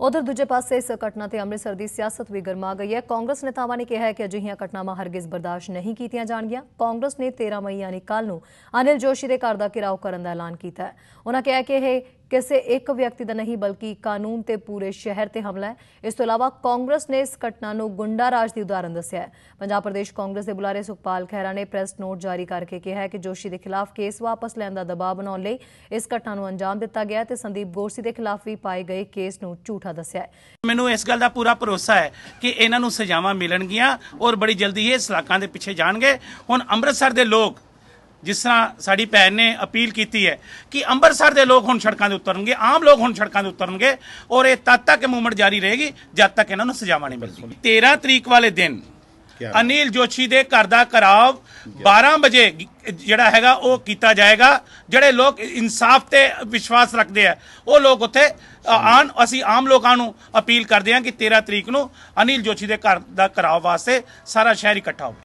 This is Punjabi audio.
ਉਧਰ ਦੂਜੇ ਪਾਸੇ ਇਸ ਘਟਨਾ ਤੇ ਅੰਮ੍ਰਿਤਸਰ ਦੀ ਸਿਆਸਤ ਵੀ ਗਰਮਾ ਗਈ ਹੈ। ਕਾਂਗਰਸ ਨੇਤਾਵਾਂ ਨੇ ਕਿਹਾ ਹੈ ਕਿ ਅਜਿਹੀਆਂ ਘਟਨਾਵਾਂ ਹਰਗਿਜ਼ ਬਰਦਾਸ਼ਤ ਨਹੀਂ ਕੀਤੀਆਂ ਜਾਣਗੀਆਂ। ਕਾਂਗਰਸ ਨੇ 13 ਮਈ ਯਾਨੀ ਕੱਲ ਨੂੰ ਅਨਿਲ ਜੋਸ਼ੀ ਦੇ ਘਰ ਦਾ ਘਿਰਾਓ ਕਰਨ ਦਾ ਐਲਾਨ ਕੀਤਾ ਹੈ। ਉਹਨਾਂ ਕਿਹਾ ਕਿ ਇਹ ਕਿਸੇ ਇੱਕ ਵਿਅਕਤੀ ਦਾ ਨਹੀਂ ਬਲਕਿ ਕਾਨੂੰਨ ਤੇ ਪੂਰੇ ਸ਼ਹਿਰ ਤੇ ਹਮਲਾ ਹੈ। ਇਸ ਤੋਂ ਇਲਾਵਾ ਕਾਂਗਰਸ ਨੇ ਇਸ ਘਟਨਾ ਨੂੰ ਗੁੰਡਾ ਰਾਜ ਦੀ ਉਦਾਹਰਨ ਦੱਸਿਆ ਹੈ। ਪੰਜਾਬ ਪ੍ਰਦੇਸ਼ ਕਾਂਗਰਸ ਦੇ ਬੁਲਾਰੇ ਸੁਖਪਾਲ ਖਹਿਰਾ ਨੇ ਪ੍ਰੈਸ ਨੋਟ ਜਾਰੀ ਕਰਕੇ ਕਿਹਾ ਹੈ ਕਿ ਜੋਸ਼ੀ ਦੇ ਖਿਲਾਫ ਕੇਸ ਵਾਪਸ ਲੈਣ ਦਾ ਦਬਾਅ ਬਣਾਉਣ ਲਈ ਇਸ ਘਟਨਾ ਨੂੰ ਅੰਜਾਮ ਦਿੱਤਾ ਗਿਆ ਤੇ ਸੰਦੀਪ ਗੋਰਸੀ ਦੇ ਖਿਲਾਫ ਵੀ ਪਾਏ ਗਏ ਕੇਸ ਨੂੰ ਝੂਠਾ ਦੱਸਿਆ ਹੈ। ਮੈਨੂੰ ਇਸ ਗੱਲ ਦਾ ਪੂਰਾ ਭਰੋਸਾ ਹੈ ਕਿ ਇਹਨਾਂ ਨੂੰ ਸਜ਼ਾਵਾਂ ਮਿਲਣਗੀਆਂ ਔਰ ਬੜੀ ਜਲਦੀ ਇਹ ਸਲਾਕਾਂ ਦੇ ਪਿੱਛੇ ਜਾਣਗੇ। ਹੁਣ ਅੰਮ੍ਰਿਤਸਰ ਦੇ ਲੋਕ ਜਿਸ ਤਰ੍ਹਾਂ ਸਾਡੀ ਭੈਣ ਨੇ ਅਪੀਲ ਕੀਤੀ ਹੈ ਕਿ ਅੰਮ੍ਰਿਤਸਰ ਦੇ ਲੋਕ ਹੁਣ ਸੜਕਾਂ ਦੇ ਉਤਰਨਗੇ ਆਮ ਲੋਕ ਹੁਣ ਸੜਕਾਂ ਦੇ ਉਤਰਨਗੇ ਔਰ ਇਹ ਤਦ ਤੱਕ ਮੂਵਮੈਂਟ ਜਾਰੀ ਰਹੇਗੀ ਜਦ ਤੱਕ ਇਹਨਾਂ ਨੂੰ ਸਜ਼ਾਵਾਂ ਨਹੀਂ ਮਿਲਦੀਆਂ 13 ਤਰੀਕ ਵਾਲੇ ਦਿਨ ਅਨਿਲ ਜੋਸ਼ੀ ਦੇ ਘਰ ਦਾ ਘਰਾਵ 12 ਵਜੇ ਜਿਹੜਾ ਹੈਗਾ ਉਹ ਕੀਤਾ ਜਾਏਗਾ। ਜਿਹੜੇ ਲੋਕ ਇਨਸਾਫ ਤੇ ਵਿਸ਼ਵਾਸ ਰੱਖਦੇ ਆ ਉਹ ਲੋਕ ਉੱਥੇ ਆਣ ਅਸੀਂ ਆਮ ਲੋਕਾਂ ਨੂੰ ਅਪੀਲ ਕਰਦੇ ਹਾਂ ਕਿ 13 ਤਰੀਕ ਨੂੰ ਅਨਿਲ ਜੋਸ਼ੀ ਦੇ ਘਰ ਦਾ ਘਰਾਵ ਵਾਸਤੇ ਸਾਰਾ ਸ਼ਹਿਰ ਇਕੱਠਾ ਹੋਵੇ।